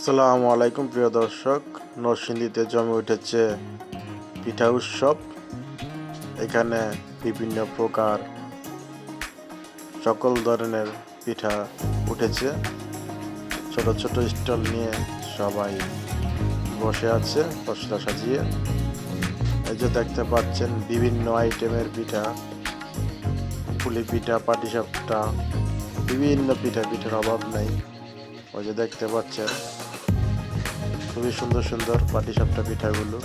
আসসালামু আলাইকুম, প্রিয় দর্শক। নরসিংদীতে জমে উঠেছে পিঠা উৎসব। এখানে বিভিন্ন প্রকার সকল ধরনের পিঠা উঠেছে। ছোট ছোট স্টল নিয়ে সবাই বসে আছে পশরা সাজিয়ে। এই যে দেখতে পাচ্ছেন, বিভিন্ন আইটেমের পিঠা। পুলি পিঠা, পাটিসাপটা, বিভিন্ন পিঠা, পিঠার অভাব নেই। ওই যে দেখতে পাচ্ছেন খুবই সুন্দর সুন্দর পাটিসাপটা পিঠাগুলো।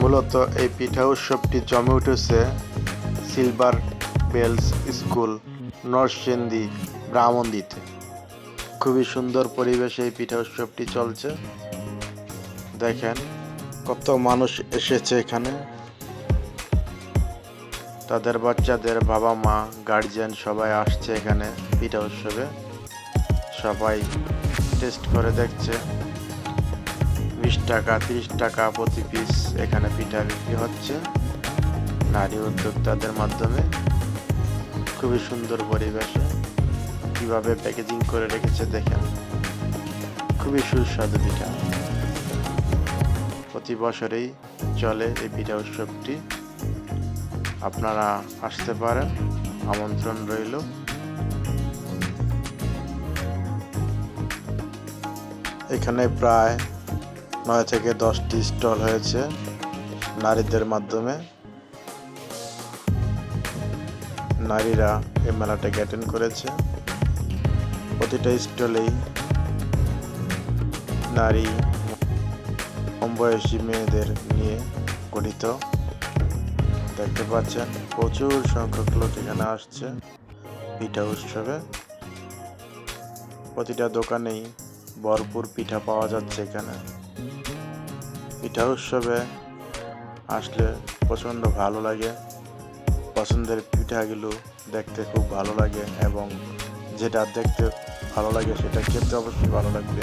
মূলত এই পিঠা উৎসবটি জমে উঠেছে সিলভার বেলস স্কুল, নরসিংদী, ব্রাহ্মণদিতে। খুবই সুন্দর পরিবেশে এই পিঠা উৎসবটি চলছে। দেখেন, কত মানুষ এসেছে এখানে। তাদের বাচ্চাদের বাবা মা গার্জিয়ান সবাই আসছে এখানে পিঠা উৎসবে। সবাই টেস্ট করে দেখছে। বিশ টাকা, তিরিশ টাকা প্রতি পিস এখানে পিঠা বিক্রি হচ্ছে। নারী উদ্যোক্তাদের মাধ্যমে। খুবই সুন্দর পরিবেশে। কীভাবে প্যাকেজিং করে রেখেছে দেখেন। খুবই সুস্বাদু পিঠা। প্রতি বছরেই চলে এই পিঠা উৎসবটি। আপনারা আসতে পারেন। আমন্ত্রণ রইল। এখানে প্রায় নয় থেকে দশটি স্টল হয়েছে নারীদের মাধ্যমে। নারীরা এই মেলাটাকে অ্যাটেন্ড করেছে। প্রতিটা স্টলেই নারী কম বয়সী মেয়েদের নিয়ে গঠিত। দেখতে পাচ্ছেন, প্রচুর সংখ্যক লোক এখানে আসছে পিঠা উৎসবে। প্রতিটা দোকানেই ভরপুর পিঠা পাওয়া যাচ্ছে এখানে। পিঠা উৎসবে আসলে প্রচণ্ড ভালো লাগে। পছন্দের পিঠাগুলো দেখতে খুব ভালো লাগে এবং যেটা দেখতে ভালো লাগে সেটা খেতে অবশ্যই ভালো লাগবে।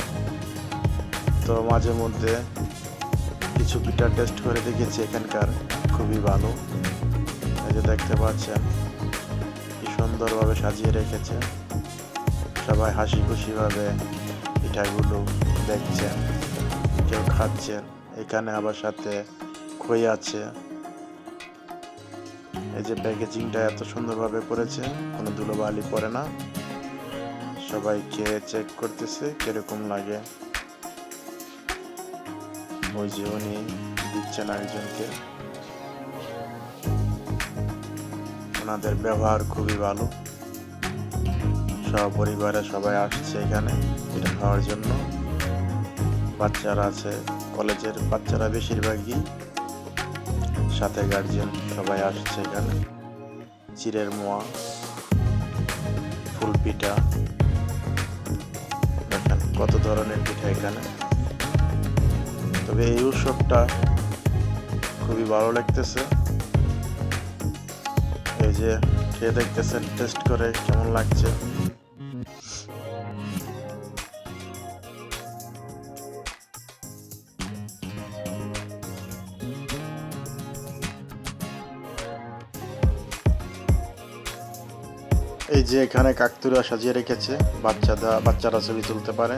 তো মাঝে মধ্যে কিছু পিঠা টেস্ট করে দেখেছি এখানকার। খুবই ভালো। এই যে দেখতে পাচ্ছেন, কি সুন্দরভাবে সাজিয়ে রেখেছে। সবাই হাসি খুশিভাবে পিঠাগুলো দেখছেন, কেউ খাচ্ছেন, এখানে আবার সাথে খই আছে। এই যে প্যাকেজিংটা এত সুন্দরভাবে করেছে, কোনো ধুলোবালি পড়ে না। সবাই খেয়ে চেক করতেছে, কীরকম লাগে। ওই যে উনি দিচ্ছেন একজনকে ওনাদের ব্যবহার খুবই ভালো। সপরিবারে সবাই আসছে এখানে, এটা খাওয়ার জন্য। বাচ্চারা আছে, কলেজের বাচ্চারা বেশিরভাগই। সাথে গার্জিয়ান সবাই আসছে এখানে। চিরের মোয়া, ফুল পিঠা। দেখেন কত ধরনের পিঠা এখানে। তবে এই উৎসবটা খুবই ভালো লাগতেছে। এই যে, খেয়ে দেখতেছেন টেস্ট করে কেমন লাগছে? এই যে এখানে কাকতুরা সাজিয়ে রেখেছে বাচ্চারা বাচ্চারা ছবি তুলতে পারে।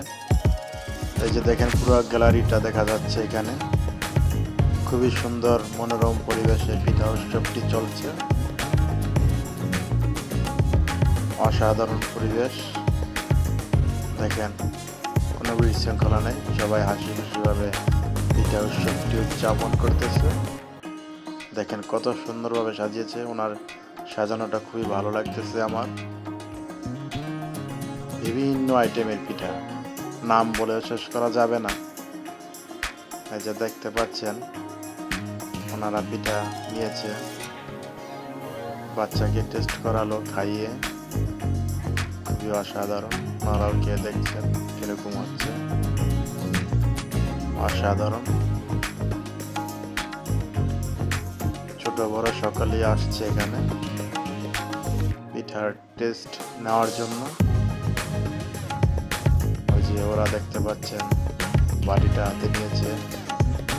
এই যে দেখেন, পুরো গ্যালারিটা দেখা যাচ্ছে এখানে। খুবই সুন্দর, মনোরম পরিবেশে, পিঠা উৎসবটি চলছে। অসাধারণ পরিবেশ। দেখেন, কোনো বিশৃঙ্খলা নেই। সবাই হাসি খুশিভাবে পিঠা উৎসবটি উদযাপন করতেছে। দেখেন, কত সুন্দরভাবে সাজিয়েছে। ওনার সাজানোটা খুবই ভালো লাগতেছে আমার। বিভিন্ন আইটেমের পিঠা। নাম বলে শেষ করা যাবে না। এই যে দেখতে পাচ্ছেন, ওনারা পিঠা নিয়েছে। বাচ্চাকে টেস্ট করালো, খাইয়ে। খুবই অসাধারণ। ওনারাও কে দেখছেন কীরকম হচ্ছে অসাধারণ। ছোট বড় সকলেই আসছে এখানে। পিঠার টেস্ট নেওয়ার জন্য। ওই যে ওরা দেখতে পাচ্ছেন, বাড়িটা হাতে নিয়েছে।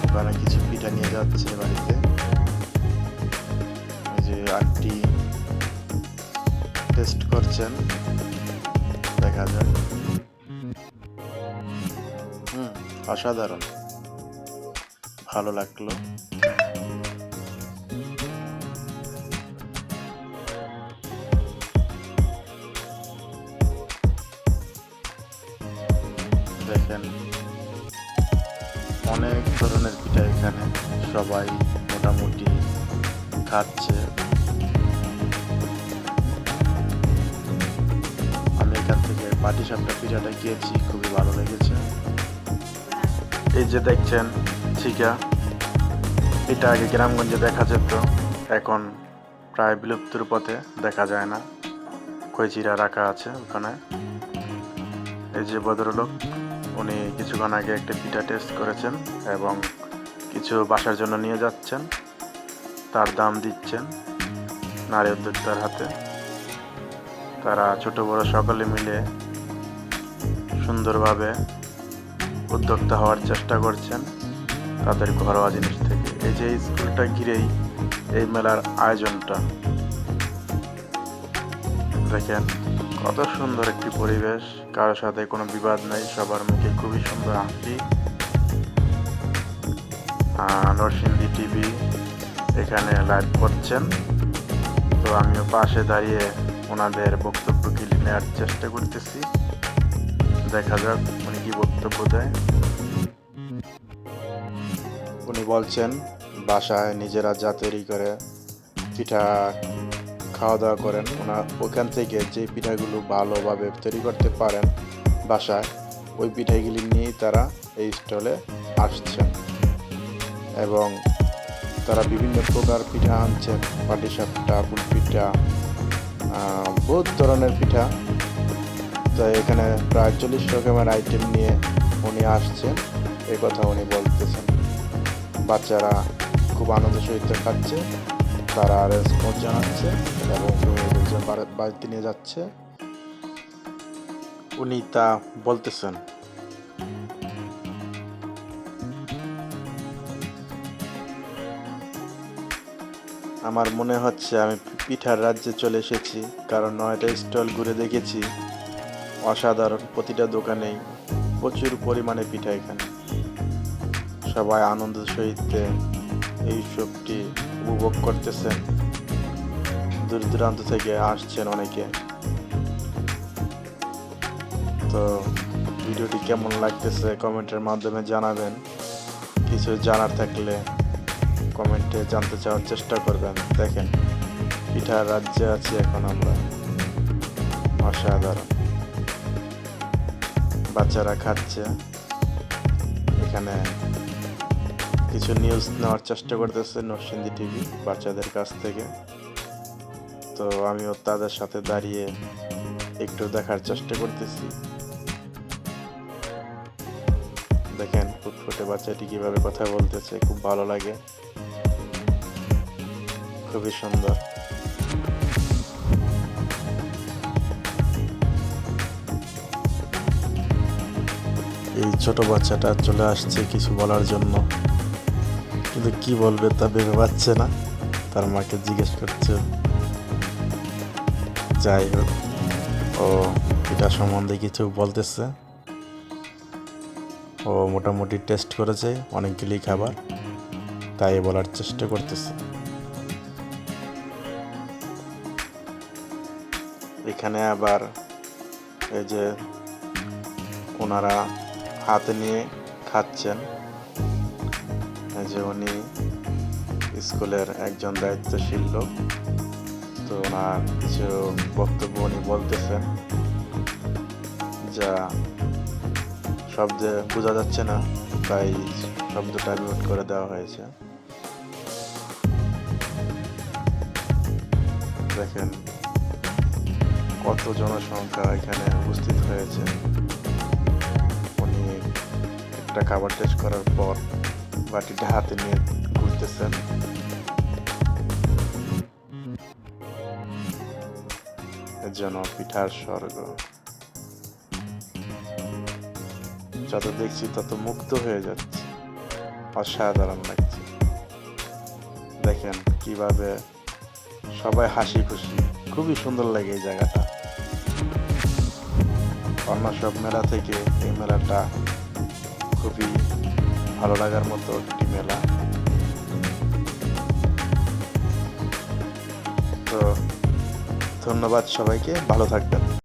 ওখানে কিছু পিঠা নিয়ে যাচ্ছে বাড়িতে। ওই যে আন্টি টেস্ট করছেন। দেখা যাক হুম অসাধারণ। ভালো লাগল। দেখেন অনেক ধরনের পিঠা এখানে। সবাই মোটামুটি খাচ্ছে। পাটি সাপটা পিঠাটা খেয়েছি, খুবই ভালো লেগেছে। এই যে দেখছেন চিকা এটা আগে গ্রামগঞ্জে দেখা যেত, এখন প্রায় বিলুপ্তির পথে দেখা যায় না। কইচিরা রাখা আছে ওখানে। এই যে ভদ্রলোক, উনি কিছুক্ষণ আগে একটা পিঠা টেস্ট করেছেন এবং কিছু বাসার জন্য নিয়ে যাচ্ছেন। তার দাম দিচ্ছেন নারী উদ্যোক্তার হাতে। তারা ছোট বড় সকলে মিলে সুন্দরভাবে উদ্যোক্তা হওয়ার চেষ্টা করছেন তাদের ঘরোয়া জিনিস থেকে। এই যে স্কুলটা ঘিরেই এই মেলার আয়োজনটা। দেখেন, কত সুন্দর একটি পরিবেশ। কারোর সাথে কোনো বিবাদ নাই, সবার মুখে খুবই সুন্দর হাসি। নরসিংদী টিভি এখানে লাইভ করছেন। তো আমিও পাশে দাঁড়িয়ে ওনাদের বক্তব্যগুলি নেওয়ার চেষ্টা করতেছি। দেখা যাক উনি কি বক্তব্য দেয়। উনি বলছেন বাসায় নিজেরা যা তৈরি করে পিঠা খাওয়া দাওয়া করেন। ওনার ওখান থেকে যে পিঠাগুলো ভালোভাবে তৈরি করতে পারেন বাসায় ওই পিঠাগুলি নিয়েই তারা এই স্টলে আসছেন। এবং তারা বিভিন্ন প্রকার পিঠা আনছেন পাটিসাপটা পুল পিঠা আহ, বহুত ধরনের পিঠা। তো এখানে প্রায় চল্লিশ রকমের আইটেম নিয়ে উনি আসছেন। এই কথা উনি বলতেছেন। বাচ্চারা খুব আনন্দ সহিত খাচ্ছে, তারা রেসপন্স জানাচ্ছে এবং বাড়িতে নিয়ে যাচ্ছে। উনি তা বলতেছেন। আমার মনে হচ্ছে আমি পিঠার রাজ্যে চলে এসেছি, কারণ নয়টা স্টল ঘুরে দেখেছি। অসাধারণ, প্রতিটা দোকানেই প্রচুর পরিমাণে পিঠা এখানে। সবাই আনন্দ সহিত এই উৎসবটি উপভোগ করতেছেন। দূর দূরান্ত থেকে আসছেন অনেকে। তো ভিডিওটি কেমন লাগতেছে কমেন্টের মাধ্যমে জানাবেন। কিছু জানার থাকলে কমেন্টে জানতে চাওয়ার চেষ্টা করবেন। দেখেন পিঠার রাজ্যে আছি এখন আমরা। অসাধারণ। বাচ্চারা খাচ্ছে। এখানে কিছু নিউজ নেওয়ার চেষ্টা করতেছে নরসিংদী টিভি বাচ্চাদের কাছ থেকে। তো আমিও তাদের সাথে দাঁড়িয়ে একটু দেখার চেষ্টা করতেছি। দেখেন ফুটফুটে বাচ্চাটি কীভাবে কথা বলতেছে, খুব ভালো লাগে। খুবই সুন্দর। এই ছোট বাচ্চাটা চলে আসছে কিছু বলার জন্য। কিন্তু কি বলবে তা ভেবে পাচ্ছে না। তার মাকে জিজ্ঞেস করছে, যাই হোক, ও এটা সম্বন্ধে কিছু বলতেছে। ও মোটামুটি টেস্ট করেছে, অনেকগুলি খাবার, তাই বলার চেষ্টা করতেছে। এখানে আবার এই যে ওনারা হাতে নিয়ে খাচ্ছেন। যে উনি স্কুলের একজন দায়িত্বশীল লোক, তো ওনার কিছু বক্তব্য উনি বলতেছেন, যা শব্দে বোঝা যাচ্ছে না, তাই শব্দটা মিউট করে দেওয়া হয়েছে। দেখেন কত জনসংখ্যা এখানে উপস্থিত হয়েছে। একটা খাবার টেস্ট করার পর বাটিটা হাতে নিয়ে ঘুরতেছেন। জন্য পিঠার স্বর্গ। যত দেখছি তত মুক্ত হয়ে যাচ্ছে। অসাধারণ লাগছে। দেখেন কীভাবে সবাই হাসি খুশি। খুবই সুন্দর লাগে এই জায়গাটা। অন্য সব মেলা থেকে এই মেলাটা খুবই ভালো লাগার মতো একটি মেলা। তো ধন্যবাদ সবাইকে ভালো থাকবেন।